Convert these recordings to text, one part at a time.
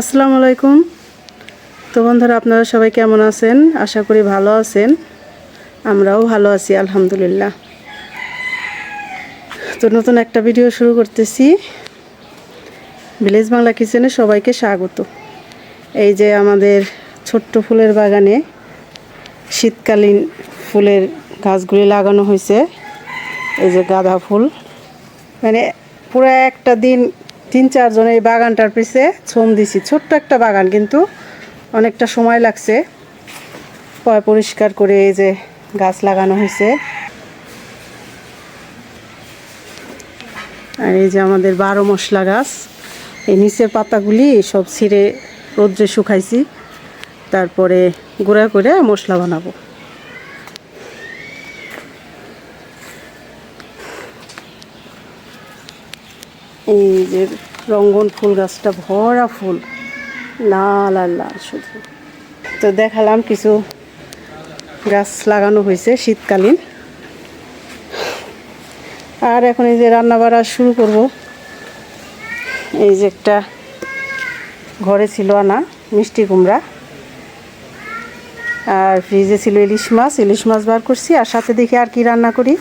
আসসালামু আলাইকুম। তো বন্ধুরা, আপনারা সবাই কেমন আছেন? আশা করি ভালো আছেন। আমরাও ভালো আছি, আলহামদুলিল্লাহ। তো নতুন একটা ভিডিও শুরু করতেছি। ভিলেজ বাংলা কিচেনে সবাইকে স্বাগত। এই যে আমাদের ছোট্ট ফুলের বাগানে শীতকালীন ফুলের গাছগুলি লাগানো হয়েছে। এই যে গাঁদা ফুল। মানে পুরো একটা দিন তিন চারজন এই বাগানটার পিছে শ্রম দিছি। ছোট্ট একটা বাগান কিন্তু অনেকটা সময় লাগছে। পরিষ্কার করে এই যে গাছ লাগানো হয়েছে। আর এই যে আমাদের বারো মশলা গাছ, এই নিচের পাতাগুলি সব ছিঁড়ে রোদ্রে শুকাইছি। তারপরে গুঁড়া করে মশলা বানাবো। এই যে রঙ্গন ফুল গাছটা, ভরা ফুল। লাল আর লাল শুধু। তো দেখালাম কিছু গাছ লাগানো হয়েছে শীতকালীন। আর এখন এই যে রান্না বাড়া শুরু করব। এই যে একটা ঘরে ছিল আনা, মিষ্টি কুমড়া। আর ফ্রিজে ছিল ইলিশ মাছ ইলিশ মাছ বার করছি, আর সাথে দেখি আর কি রান্না করি।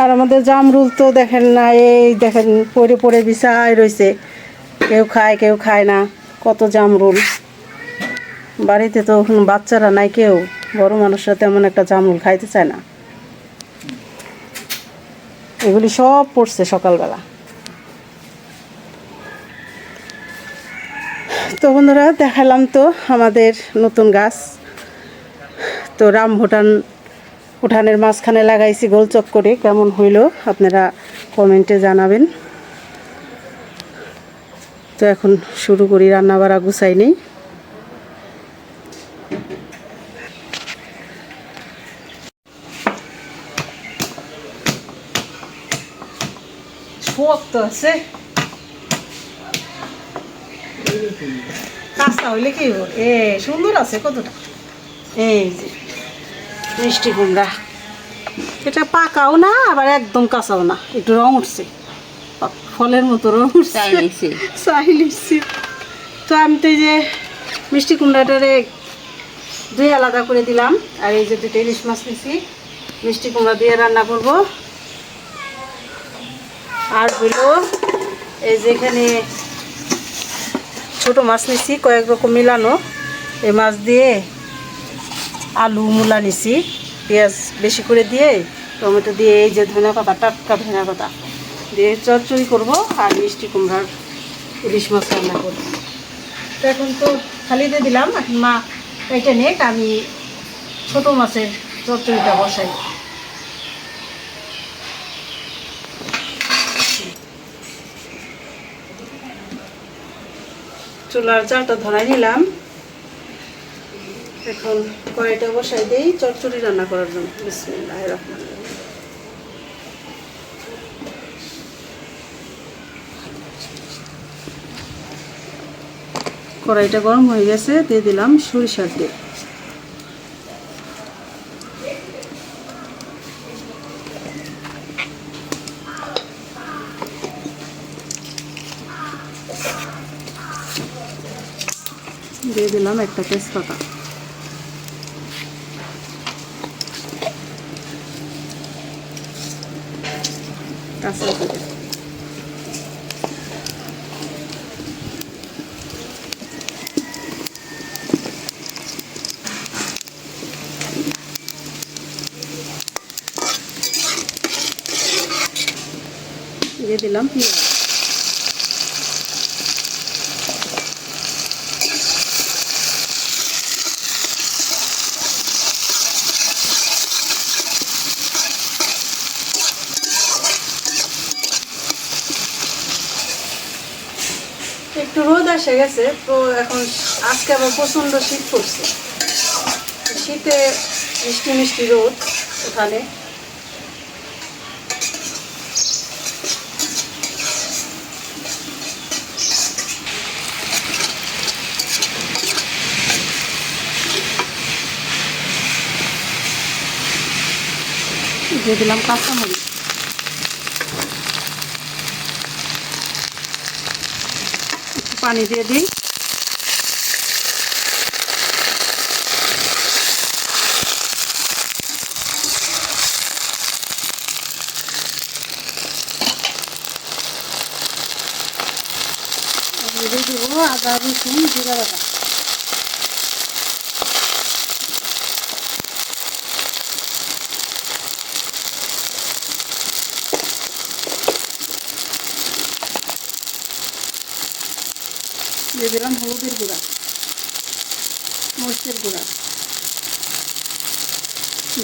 আর আমাদের জামরুল তো দেখেন না, এই দেখেন পড়ে পড়ে বিছায় রয়েছে কেউ খায় কেউ খায় না, কত জামরুল। বাড়িতে তো বাচ্চারা নাই কেউ, বড় মানুষরা তেমন একটা জামরুল খাইতে চায় না। এগুলি সব পড়ছে সকালবেলা। তো বন্ধুরা, দেখালাম তো আমাদের নতুন গাছ। তো রাম ভুটান উঠানের মাঝখানে লাগাইছি গোল চক করে কেমন হইল আপনারা কমেন্টে জানাবেন। তো এখন শুরু করি রান্না বাড়া গুছাই নেই। শক্ত আছে। কাঁচা হইলে কি এ সুন্দর আছে কতটা? এই যে। মিষ্টি কুমড়া। এটা পাকাও না আবার একদম কাঁচাও না। একটু রং উঠছে। ফলের মতো রং উঠছে। চাই নিচ্ছি তো আমি তো এই যে মিষ্টি কুমড়াটারে দুই আলাদা করে দিলাম। আর এই যে দুটো ইলিশ মাছ নিছি। মিষ্টি কুমড়া দিয়ে রান্না করব। আর হইল এই যে এখানে ছোট মাছ নিছি কয়েক রকম মিলানো। এই মাছ দিয়ে আলু, মূলা নিছি, পেঁয়াজ বেশি করে দিয়ে, টমেটো দিয়ে এই যে ধনে পাতা, টাটকা ধনে পাতা দিয়ে চচ্চড়ি করব আর মিষ্টি কুমড়ার ইলিশ মাছ রান্না করব। তো এখন তো খালি দিয়ে দিলাম, এখন মা এটা নেক আমি ছোট মাছের চচ্চড়িটা বসাই। চুলার চালটা ধরাই নিলাম। এখন কড়াইটা বসাই দিই চচ্চড়ি রান্না করার জন্য। বিসমিল্লাহ রহমান কড়াইটা গরম হয়ে গেছে, দিয়ে দিলাম সরিষার তেল। দিয়ে দিলাম একটা তেজপাতা কাঁচা জিরে দিয়ে দিলাম পেঁয়াজ। একটু রোদ এসে গেছে, তো এখন আজকে আবার প্রচণ্ড শীত পড়ছে। শীতে মিষ্টি মিষ্টি রোদ ওখানে। দিয়ে দিলাম কাঁচামরিচ। পানি দিয়ে দিই। দিয়ে দিব আদা রসুন জিরা দিলাম হলুদের গুঁড়া মরিচের গুঁড়া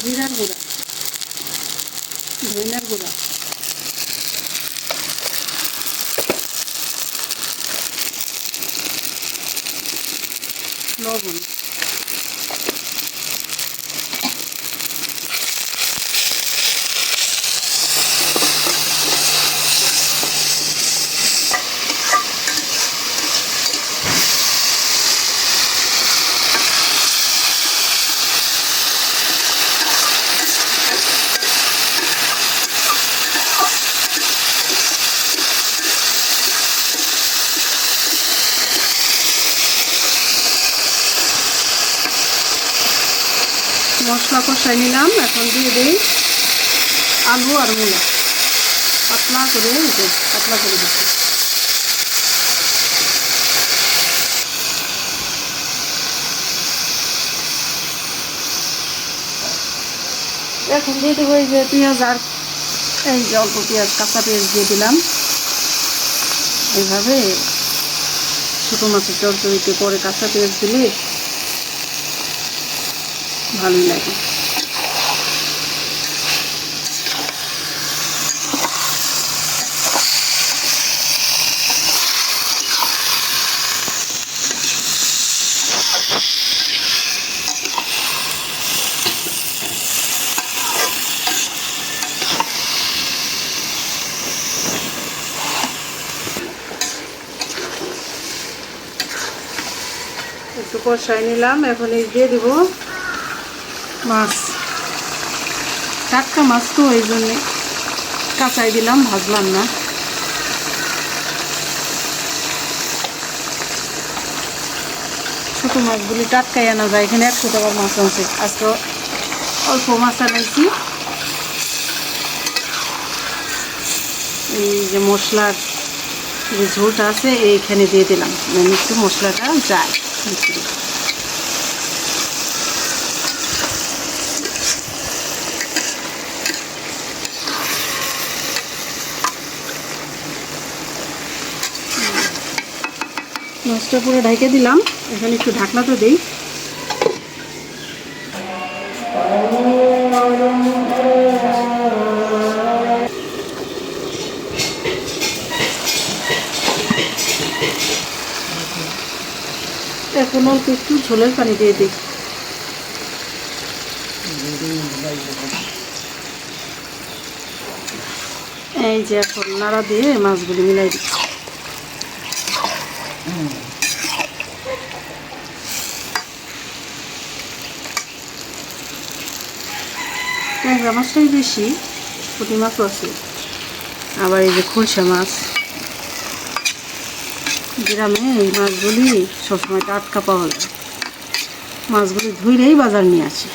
জিরার গুঁড়া ধনিয়ার গুঁড়া লবণ মশলা কষাই নিলাম, এখন দিয়ে দিই আলু আর মূলা। পাতলা করে পাতলা করে দিচ্ছি। এখন দিয়ে দেবো এই যে পেঁয়াজ আর এই যে অল্প পেঁয়াজ, কাঁচা পেঁয়াজ দিয়ে দিলাম। এইভাবে ছোটো মাছের চরচড়িতে পরে কাঁচা পেঁয়াজ দিলে ভালোই লাগে। একটু কষাই নিলাম এখন এই দিয়ে দিব। মাছ, টাটকা মাছ তো এই জন্যে। কাঁচাই দিলাম, ভাজলাম না। ছোটো মাছগুলি টাটকাই আনা যায়, এখানে একশো টাকার মাছ আছে। আজকে অল্প মাছ আনাইছি। এই যে মশলার যে ঝোলটা আছে, এইখানে দিয়ে দিলাম। যেন একটু মশলাটা যায়। মাছটা পুরো ঢেকে দিলাম। এখানে একটু ঢাকনাতে দিই। এখন অল্প একটু ঝোলের পানি দিয়ে দিই। এই যে এখন নাড়া দিয়ে মাছগুলি মিলাই দিচ্ছি। ট্যাংরা মাছটাই বেশি পুঁটি মাছও আছে। আবার এই যে খুলসা মাছ। গ্রামে এই মাছগুলি সবসময় টাটকা পাওয়া যায়। মাছগুলি ধুইলেই বাজার নিয়ে আসে।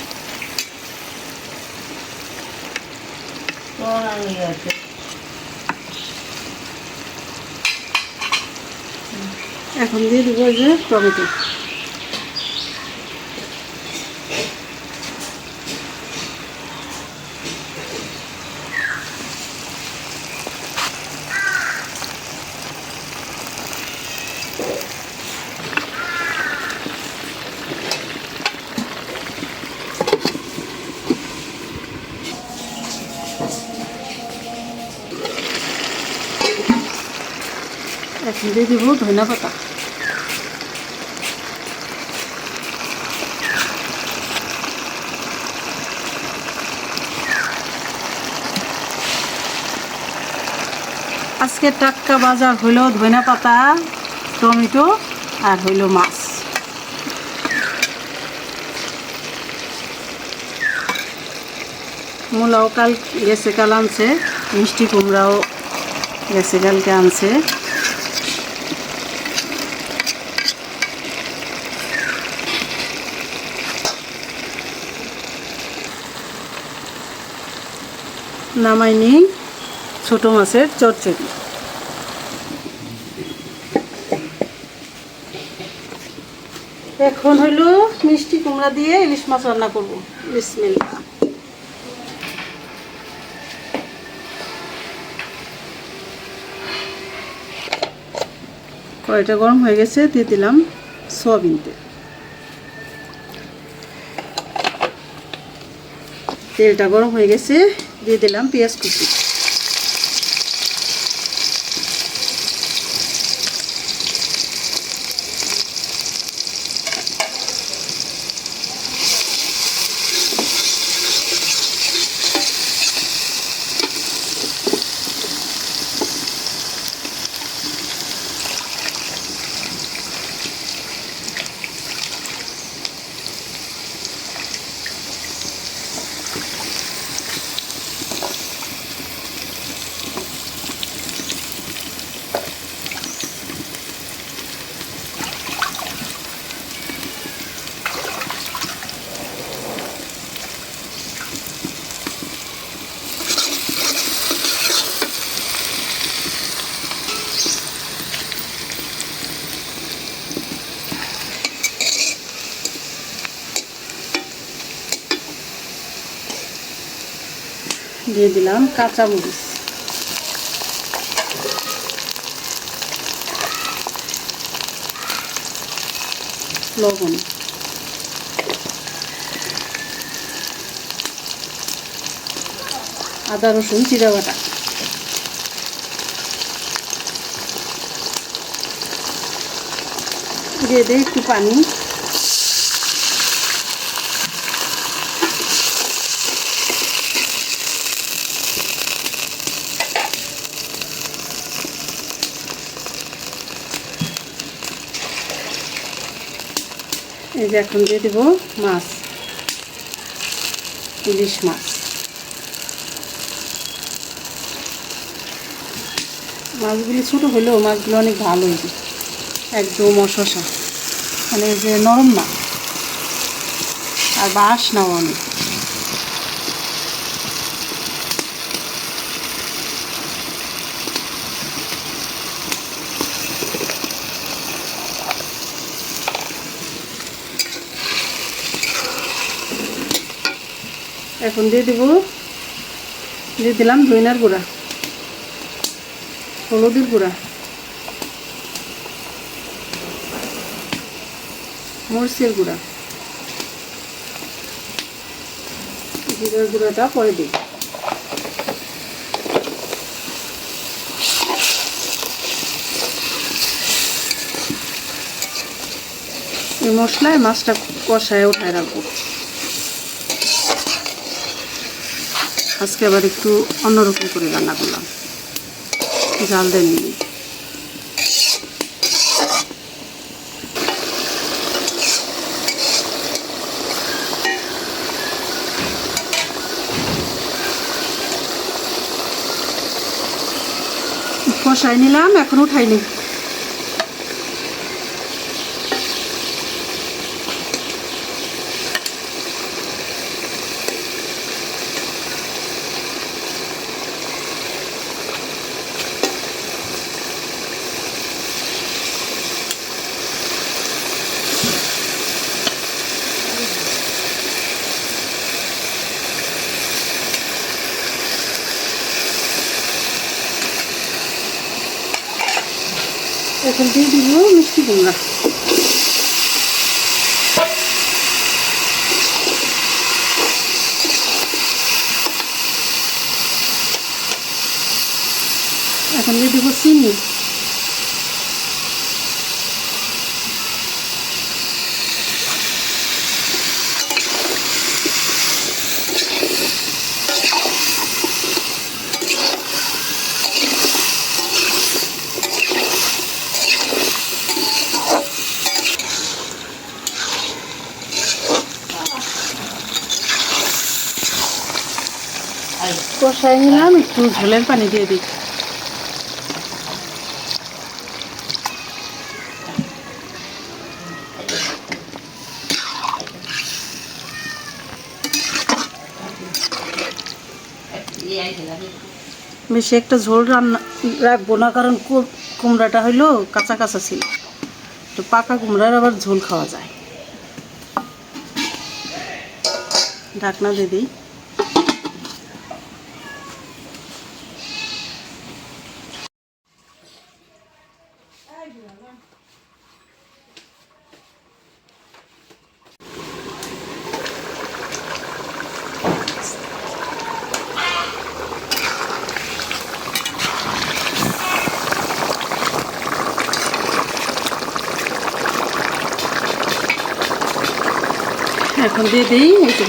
এখন দিয়ে দেবো যে টমেটো। এখন দিয়ে দিব ধনিয়া পাতা আজকে টাটকা বাজার হইল ধনিয়া পাতা, টমেটো আর হইল মাছ। মূলাও কাল গেছে কাল আনছে, মিষ্টি কুমড়াও গেছে কালকে আনছে। নামাইনি ছোট মাছের চচ্চড়ি। এখন হইল মিষ্টি কুমড়া দিয়ে ইলিশ মাছ রান্না করব। বিসমিল্লা কয়টা গরম হয়ে গেছে, দিয়ে দিলাম সয়াবিন তেল। তেলটা গরম হয়ে গেছে দিয়ে দিলাম পেঁয়াজ কুচি। দিয়ে দিলাম কাঁচা মরিচ। লবণ। আদা রসুন জিরা দিয়ে দিই একটু পানি। এই যে এখন দিয়ে দেবো মাছ, ইলিশ মাছ। মাছগুলি ছোটো হলেও মাছগুলো অনেক ভালো হয়েছে একদম অশসা মানে যে নরম না, আর বাস নাও অনেক। এখন দিয়ে দেবো, দিয়ে দিলাম ধইনার গুঁড়া, হলুদের গুঁড়া। মরিচের গুঁড়া। জিরার গুঁড়াটা পরে দিই। মশলায় মাছটা কষায় উঠায় রাখব। আজকে আবার একটু অন্যরকম করে রান্না করলাম। জাল দেননি কষাই নিলাম এখন উঠাইনি এখন দিয়ে মিষ্টি এখন দিয়ে দিব চিনি। কষাই নিলাম একটু ঝোলের পানি দিয়ে দিই। বেশি একটা ঝোল রান্না, রাখব না, কারণ কুমড়াটা হইল কাঁচা কাঁচা ছিল। তো পাকা কুমড়ার আবার ঝোল খাওয়া যায়। ঢাকনা দিয়ে দিই এখন দিয়ে দিই একটু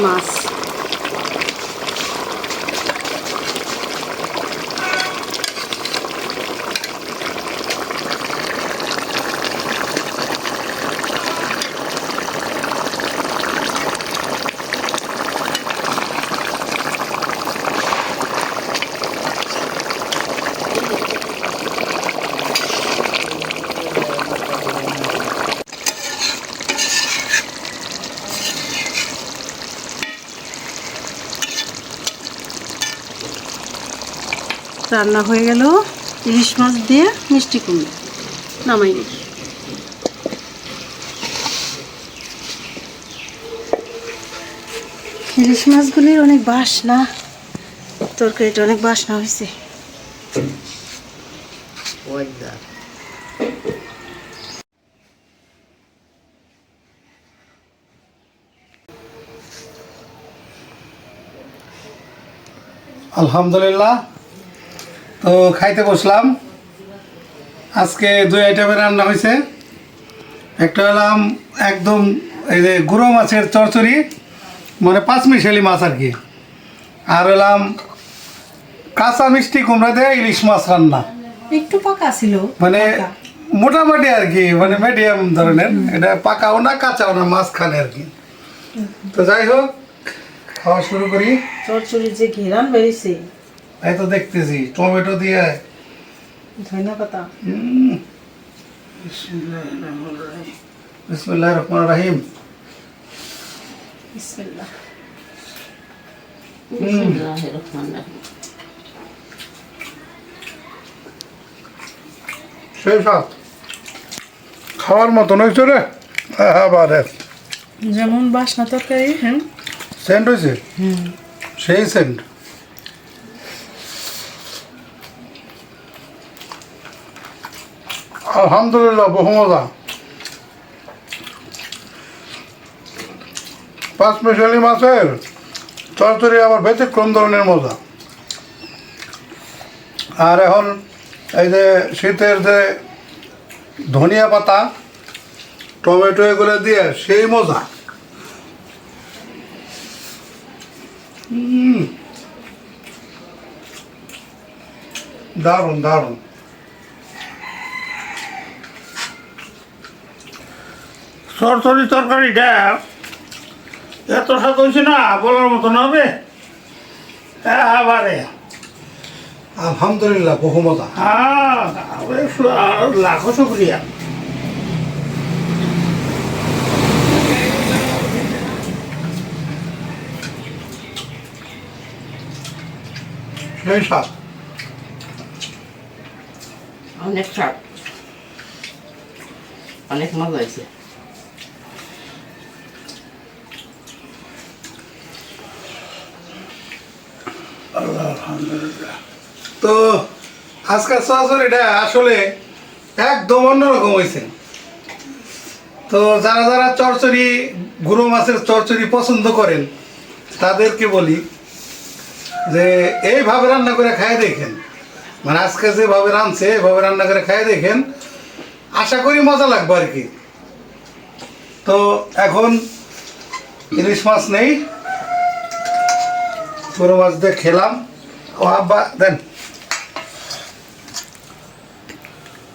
রান্না হয়ে গেল ইলিশ মাছ দিয়ে মিষ্টি কুমড়ো। নামাই দিই ইলিশ মাছগুলির অনেক বাসনা তরকারিটা অনেক বাসনা হয়েছে। আলহামদুলিল্লাহ। তো খাইতে বসলাম। আজকে দুই আইটেমের রান্না হয়েছে একটা হলাম একদম এই যে গুঁড়ো মাছের চরচড়ি মানে পাঁচ মিশালি মাছ আর কি আর হলাম কাঁচা মিষ্টি কুমড়া দিয়ে ইলিশ মাছ রান্না। একটু পাকা ছিল মানে মোটামুটি আর কি মানে মিডিয়াম ধরনের। এটা পাকাও না কাঁচাও না মাঝখানে আর কি তো যাই হোক খাওয়া শুরু করি। চরচড়ির যে ঘেরান বেরিয়েছে। এই তো দেখতেছি টমেটো দিয়ে। ধনিয়া পাতা হুম। বিসমিল্লাহ রহমান রাহিম। বিসমিল্লাহ। সেই সব খাওয়ার মতন হয়েছে রে। আবারে যেমন বাসনা তরকারি হ্যাঁ? সেন্ট হয়েছে? সেই সেন্ট। আলহামদুলিল্লাহ, বহু মজা। পাঁচ মিশালি মাছের চরচরি আবার ব্যতিক্রম ধরনের মজা। আর এখন এই যে শীতের যে ধনিয়া পাতা, টমেটো এগুলো দিয়ে সেই মজা। দারুণ দারুণ। সরসরি তরকারিটা এত স্বাদ হয়েছে না বলার মতো না হবে আবারে আলহামদুলিল্লাহ বহু মজা। হ্যাঁ লাখো শুক্রিয়া। সেই স্বাদ। অনেক স্বাদ। অনেক মজা হয়েছে। তো আজকাল আজকের সরাসরিটা আসলে একদম অন্যরকম হয়েছে তো যারা যারা চরচড়ি গুঁড়ো মাছের চরচড়ি পছন্দ করেন, তাদেরকে বলি যে, এইভাবে রান্না করে খাই দেখেন। মানে আজকে যেভাবে রাঁধছে এভাবে রান্না করে খাই দেখেন। আশা করি মজা লাগবে আর কি। তো এখন ইলিশ মাছ নেই। গুঁড়ো মাছ দিয়ে খেলাম। ও আব্বা দেন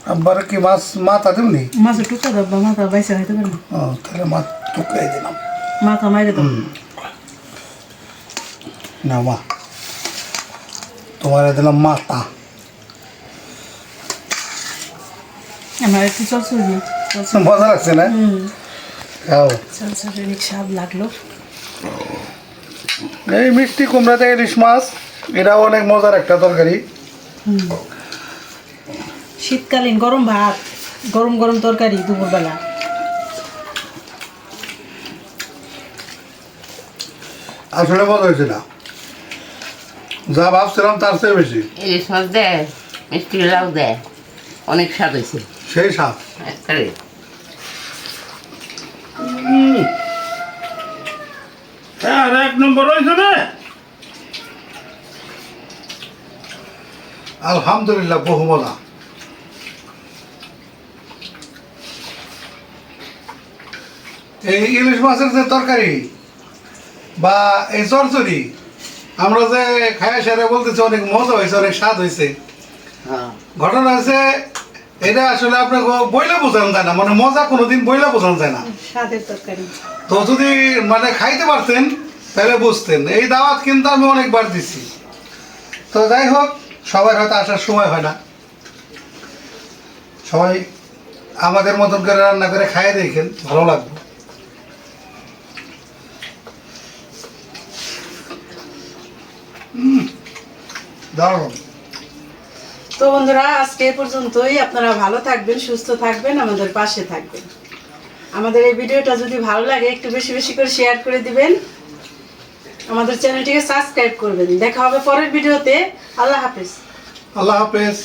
আব্বার কি মাছ মাথা দেবনি মাছের টুকরা দাব্বা মাথা বাইসা খাইতে পারব ও তাহলে মাছ টুকরাই দিলাম মাথা মাইরে দাও না মা তোমার দিলাম মাথা আমার একটু চরচড়ি মজা লাগছে না খাও চরচড়ি অনেক স্বাদ লাগল এই মিষ্টি কুমড়া থেকে ইলিশ মাছ এটাও অনেক মজার একটা তরকারি। শীতকালীন গরম ভাত গরম গরম তরকারি দুপুরবেলা। আসলে মজা হয়েছে না। যা ভাবছিলাম তার চেয়ে বেশি। ইলিশ মাছ দেয় মিষ্টি লাউ দেয় অনেক স্বাদ হয়েছে। সেই স্বাদ। আর এক নম্বর হয়েছে রে আলহামদুলিল্লাহ বহু মজা এই ইলিশ মাছের যে তরকারি বা এই চরচরি আমরা যে খায়া সেরে বলতেছি অনেক মজা হয়েছে অনেক স্বাদ হয়েছে। হ্যাঁ। ঘটনা হয়েছে এটা আসলে আপনাকে বইলে বোঝানো যায় না মানে মজা কোনোদিন বইলে বোঝানো যায় না। তো যদি মানে খাইতে পারতেন তাহলে বুঝতেন। এই দাওয়াত কিন্তু আমি অনেকবার দিছি। তো যাই হোক সবার হয়তো আসার সময় হয় না। সবাই আমাদের মতন করে রান্না করে খাইয়ে দেখেন ভালো লাগবে। তো বন্ধুরা, আজকে এ পর্যন্তই। আপনারা ভালো থাকবেন, সুস্থ থাকবেন, আমাদের পাশে থাকবেন। আমাদের এই ভিডিওটা যদি ভালো লাগে, একটু বেশি বেশি করে শেয়ার করে দিবেন। আমাদের চ্যানেলটিকে সাবস্ক্রাইব করবেন। দেখা হবে পরের ভিডিওতে। আল্লাহ হাফেজ। আল্লাহ হাফেজ।